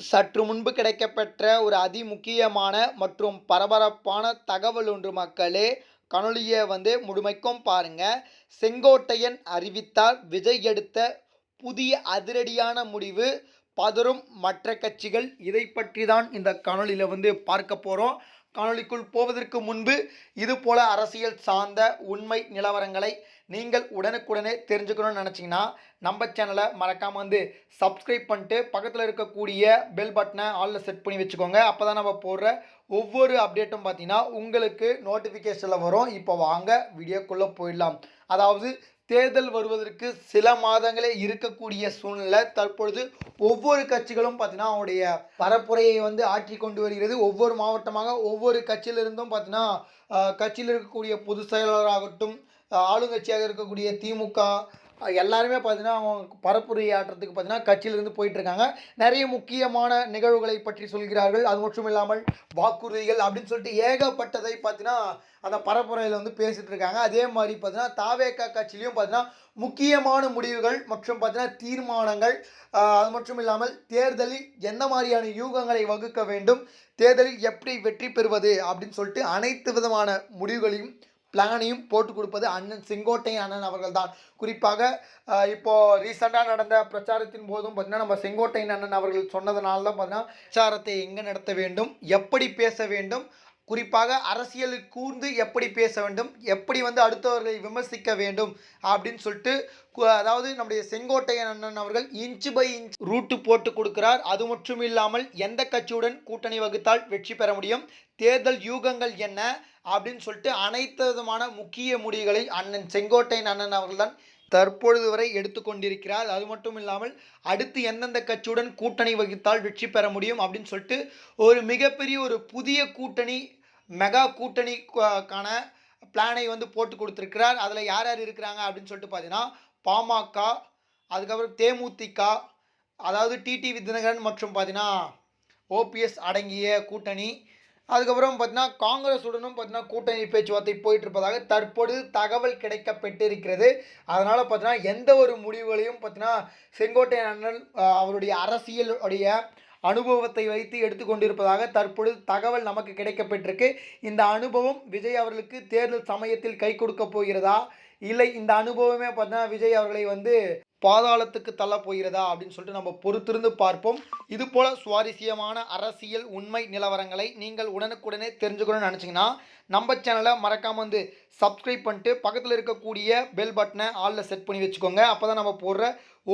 சற்று முன்பு கிடைக்கப்பெற்ற ஒரு அதிமுக்கியமான மற்றும் பரபரப்பான தகவல் ஒன்று மக்களே. கணொலியை வந்து முழுமைக்கும் பாருங்க. செங்கோட்டையன் அறிவித்தார் விஜய் எடுத்த புதிய அதிரடியான முடிவு பதறும் மற்ற கட்சிகள் இதை பற்றி தான் இந்த கணொலியில் வந்து பார்க்க போகிறோம் காணொளிக்குள் போவதற்கு முன்பு இது போல அரசியல் சார்ந்த உண்மை நிலவரங்களை நீங்கள் உடனுக்குடனே தெரிஞ்சுக்கணும்னு நினச்சிங்கன்னா நம்ம சேனலை மறக்காமல் வந்து சப்ஸ்கிரைப் பண்ணிட்டு பக்கத்தில் இருக்கக்கூடிய பெல் பட்டனை ஆலில் செட் பண்ணி வச்சுக்கோங்க. அப்போ தான் நம்ம போடுற ஒவ்வொரு அப்டேட்டும் பார்த்தீங்கன்னா உங்களுக்கு நோட்டிஃபிகேஷனில் வரும். இப்போ வாங்க வீடியோக்குள்ளே போயிடலாம். அதாவது தேர்தல் வருவதற்கு சில மாதங்களே இருக்கக்கூடிய சூழ்நிலை தற்பொழுது ஒவ்வொரு கட்சிகளும் பார்த்தீங்கன்னா அவனுடைய பரப்புரையை வந்து ஆற்றி கொண்டு வருகிறது. ஒவ்வொரு மாவட்டமாக ஒவ்வொரு கட்சியிலிருந்தும் பார்த்தீங்கன்னா கட்சியில் இருக்கக்கூடிய பொதுச் செயலாளராகட்டும் ஆளுங்கட்சியாக இருக்கக்கூடிய திமுக எல்லாருமே பார்த்தீங்கன்னா அவங்க பரப்புரை பார்த்தீங்கன்னா கட்சியிலிருந்து போயிட்டு இருக்காங்க நிறைய முக்கியமான நிகழ்வுகளை பற்றி சொல்கிறார்கள். அது மட்டும் இல்லாமல் வாக்குறுதிகள் அப்படின்னு சொல்லிட்டு ஏகப்பட்டதை பார்த்தீங்கன்னா அந்த பரப்புரையில் வந்து பேசிட்டு இருக்காங்க. அதே மாதிரி பார்த்தீங்கன்னா தாவேக்கா கட்சியிலையும் பார்த்தீங்கன்னா முக்கியமான முடிவுகள் மற்றும் பார்த்தீங்கன்னா தீர்மானங்கள் அது மட்டும் இல்லாமல் தேர்தலில் எந்த மாதிரியான யூகங்களை வகுக்க வேண்டும் தேர்தலில் எப்படி வெற்றி பெறுவது அப்படின்னு சொல்லிட்டு அனைத்து விதமான முடிவுகளையும் பிளானையும் போட்டு கொடுப்பது அண்ணன் செங்கோட்டை அண்ணன் அவர்கள் தான் குறிப்பாக இப்போது இப்போ ரீசெண்டாக நடந்த பிரச்சாரத்தின் போதும் பார்த்திங்கன்னா நம்ம செங்கோட்டையன் அண்ணன் அவர்கள் சொன்னதுனால தான் பார்த்தீங்கன்னா பிரச்சாரத்தை எங்கே நடத்த வேண்டும் எப்படி பேச வேண்டும் குறிப்பாக அரசியல் கூர்ந்து எப்படி பேச வேண்டும் எப்படி வந்து அடுத்தவர்களை விமர்சிக்க வேண்டும் அப்படின்னு சொல்லிட்டு அதாவது நம்முடைய செங்கோட்டையன் அண்ணன் அவர்கள் இன்ச் பை இன்ச் ரூட்டு போட்டு கொடுக்கிறார். அது மட்டும் இல்லாமல் எந்த கட்சியுடன் கூட்டணி வகுத்தால் வெற்றி பெற முடியும்? தேர்தல் யூகங்கள் என்ன? அப்படின்னு சொல்லிட்டு அனைத்து விதமான முக்கிய முடிவுகளை அண்ணன் செங்கோட்டையன் அண்ணன் அவர்கள்தான் தற்பொழுது வரை எடுத்துக்கொண்டிருக்கிறார் அது மட்டும் இல்லாமல் அடுத்து எந்தெந்த கட்சியுடன் கூட்டணி வகித்தால் வெற்றி பெற முடியும் அப்படின்னு சொல்லிட்டு ஒரு மிகப்பெரிய ஒரு புதிய கூட்டணி மெகா கூட்டணிக்கான பிளானை வந்து போட்டு கொடுத்துருக்கிறார். அதில் யார் யார் இருக்கிறாங்க அப்படின்னு சொல்லிட்டு பார்த்தீங்கன்னா பாமக அதுக்கப்புறம் தேமுதிக அதாவது டிடிவி தினகரன் மற்றும் பார்த்தீங்கன்னா ஓபிஎஸ் அடங்கிய கூட்டணி. அதுக்கப்புறம் பார்த்தீங்கன்னா காங்கிரஸுடனும் பார்த்தீங்கன்னா கூட்டணி பேச்சுவார்த்தை போயிட்டு இருப்பதாக தற்போது தகவல் கிடைக்கப்பட்டிருக்கிறது. அதனால் பார்த்தீங்கன்னா எந்த ஒரு முடிவுகளையும் பார்த்தீங்கன்னா செங்கோட்டையன் அண்ணன் அவருடைய அரசியலுடைய அனுபவத்தை வைத்து எடுத்துக்கொண்டிருப்பதாக தற்பொழுது தகவல் நமக்கு கிடைக்கப்பட்டிருக்கு. இந்த அனுபவம் விஜய் அவர்களுக்கு தேர்தல் சமயத்தில் கை கொடுக்க போகிறதா? இல்லை இந்த அனுபவமே பார்த்தீங்கன்னா விஜய் அவர்களை வந்து பாதாளத்துக்கு தள்ள போகிறதா அப்படின்னு சொல்லிட்டு நம்ம பொறுத்திருந்து பார்ப்போம். இது போல சுவாரஸ்யமான அரசியல் உண்மை நிலவரங்களை நீங்கள் உடனுக்குடனே தெரிஞ்சுக்கணும்னு நினச்சிங்கன்னா நம்ம சேனலை மறக்காமல் வந்து சப்ஸ்கிரைப் பண்ணிட்டு பக்கத்தில் இருக்கக்கூடிய பெல் பட்டனை ஆலில் செட் பண்ணி வச்சுக்கோங்க. அப்போ தான் நம்ம போடுற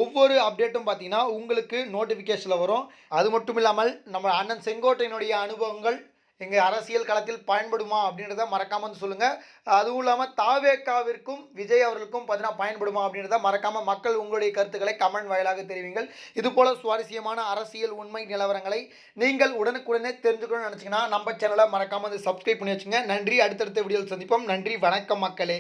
ஒவ்வொரு அப்டேட்டும் பார்த்தீங்கன்னா உங்களுக்கு நோட்டிஃபிகேஷனில் வரும். அது மட்டும் இல்லாமல் நம்ம அண்ணன் செங்கோட்டையினுடைய அனுபவங்கள் எங்கள் அரசியல் களத்தில் பயன்படுமா அப்படின்றத மறக்காமல் வந்து சொல்லுங்கள் அதுவும் இல்லாமல் தாவேக்காவிற்கும் விஜய் அவர்களுக்கும் பார்த்தீங்கன்னா பயன்படுமா அப்படின்றத மறக்காமல் மக்கள் உங்களுடைய கருத்துக்களை கமெண்ட் வாயிலாக தெரிவிங்கள். இதுபோல் சுவாரஸ்யமான அரசியல் உண்மை நிலவரங்களை நீங்கள் உடனுக்குடனே தெரிஞ்சுக்கணும்னு நினச்சிங்கன்னா நம்ம சேனலை மறக்காமல் வந்து சப்ஸ்கிரைப் பண்ணி வச்சுங்க. நன்றி. அடுத்தடுத்த வீடியோவில் சந்திப்போம். நன்றி. வணக்கம் மக்களே.